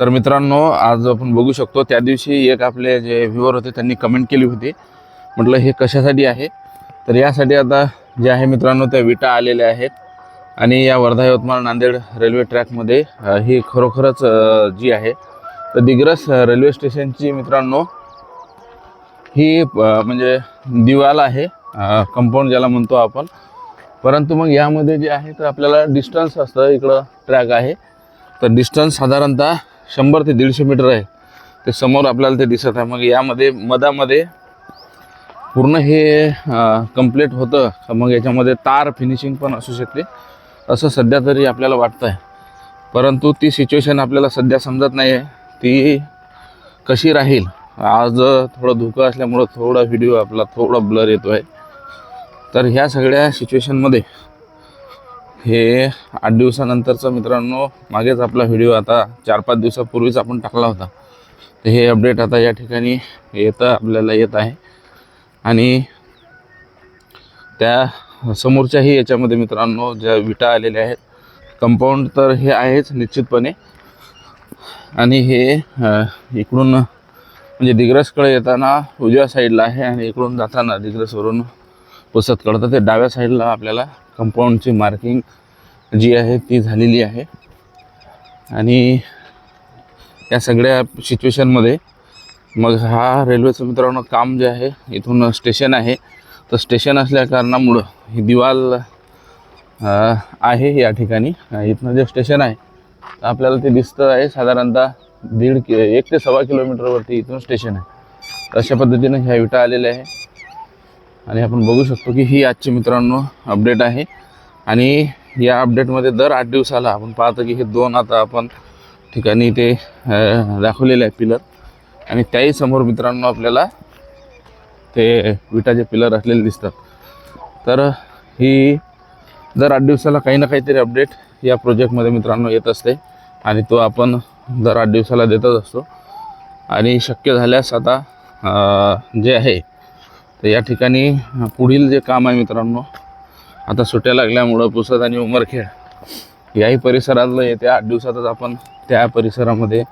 तर मित्रांनो आज आपण बघू शकतो त्या दिवशी एक आपले जे व्ह्युअर होते त्यांनी कमेंट केली होती. म्हटलं हे कशासाठी आहे? तर यासाठी आता जे आहे मित्रांनो त्या विटा आलेल्या आहेत. आणि या वर्धा यवतमाळ नांदेड रेल्वे ट्रॅकमध्ये ही खरोखरच जी आहे तर दिग्रस रेल्वे स्टेशनची मित्रांनो ही म्हणजे दिवाल आहे कंपाऊंड ज्याला म्हणतो आपण. परंतु मग यामध्ये जे आहे तर आपल्याला डिस्टन्स असतं इकडं ट्रॅक आहे. तर डिस्टन्स साधारणतः शंभर ते दीडशे मीटर आहे. ते समोर आपल्याला ते दिसत आहे. मग यामध्ये मधामध्ये पूर्ण हे कंप्लीट होतं. मग याच्यामध्ये तार फिनिशिंग पण असू शकते. असं सध्या तरी आपल्याला वाटतं आहे परंतु ती सिच्युएशन आपल्याला सध्या समजत नाही आहे ती कशी राहील? आज थोडं धुकं असल्यामुळं थोडा व्हिडिओ आपला थोडा ब्लर येतो आहे तर ह्या सगळ्या सिच्युएशनमध्ये हे आठ दिवसानंतरचा मित्रांनो मागेच आपला व्हिडिओ आता चार पाच दिवसापूर्वीच आपण टाकला होता. तर हे अपडेट आता या ठिकाणी येतं आपल्याला येत आहे. आणि त्या समोरच्याही याच्यामध्ये मित्रांनो ज्या विटा आलेल्या आहेत कंपाऊंड तर हे आहेच निश्चितपणे. आणि हे इकडून म्हणजे दिग्रसकडे येताना उजव्या साईडला आहे आणि इकडून जाताना दिग्रसवरून पुसत कळतं ते डाव्या साईडला आपल्याला कंपाऊंडची मार्किंग जी आहे ती झालेली आहे. आणि या सगळ्या सिच्युएशनमध्ये मग हा रेल्वेचं मित्रांनो काम जे आहे इथून स्टेशन आहे. तर स्टेशन असल्या कारणामुळं ही दिवाल आहे या ठिकाणी. इथनं जे स्टेशन आहे तर आपल्याला ते दिसतं आहे साधारणतः दीड कि एक ते सव्वा किलोमीटरवरती इथून स्टेशन आहे. अशा पद्धतीनं ह्या विटा आलेल्या आहे. आणि आपण बघू शकतो की ही आजची मित्रांनो अपडेट आहे. आणि या अपडेटमध्ये दर आठ दिवसाला आपण पाहतो की हे दोन आता आपण ठिकाणी ते दाखवलेले आहे पिलर आणि त्याही समोर मित्रांनो आपल्याला ते विटाचे पिलर असलेले दिसतात. तर ही दर आठ दिवसाला काही ना काहीतरी अपडेट या प्रोजेक्टमध्ये मित्रांनो येत असते. आणि तो आपण दर आठ दिवसाला देतच असतो. आणि शक्य झाल्यास आता जे आहे तर या ठिकाणी पुढील जे काम आहे मित्रांनो आता सुट्या लागल्यामुळं पुसद आणि उमरखेड याही परिसरातलं येत्या आठ दिवसातच आपण त्या परिसरामध्ये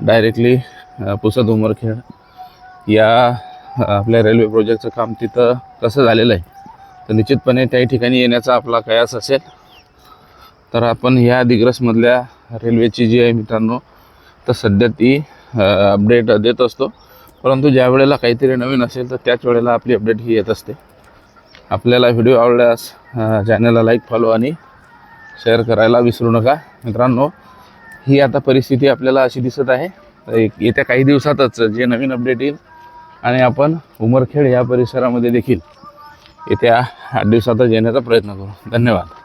डायरेक्टली पुसद उमरखेड. या आपल्या रेल्वे प्रोजेक्टचं काम तिथं कसं झालेलं आहे तर निश्चितपणे त्याही ठिकाणी येण्याचा आपला कयास असेल. तर आपण ह्या दिग्रसमधल्या रेल्वेची जी आहे मित्रांनो तर सध्या ती अपडेट देत असतो. परंतु ज्या वेळेला काहीतरी नवीन असेल तर त्याच वेळेला आपली अपडेट ही येत असते. आपल्याला व्हिडिओ आवडल्यास चॅनलला लाईक फॉलो आणि शेअर करायला विसरू नका. मित्रांनो ही आता परिस्थिती आपल्याला अशी दिसत आहे. एक येत्या काही दिवसातच जे नवीन अपडेट येईल आणि आपण उमरखेड या परिसरामध्ये देखील येत्या आठ दिवसातच येण्याचा प्रयत्न करू. धन्यवाद.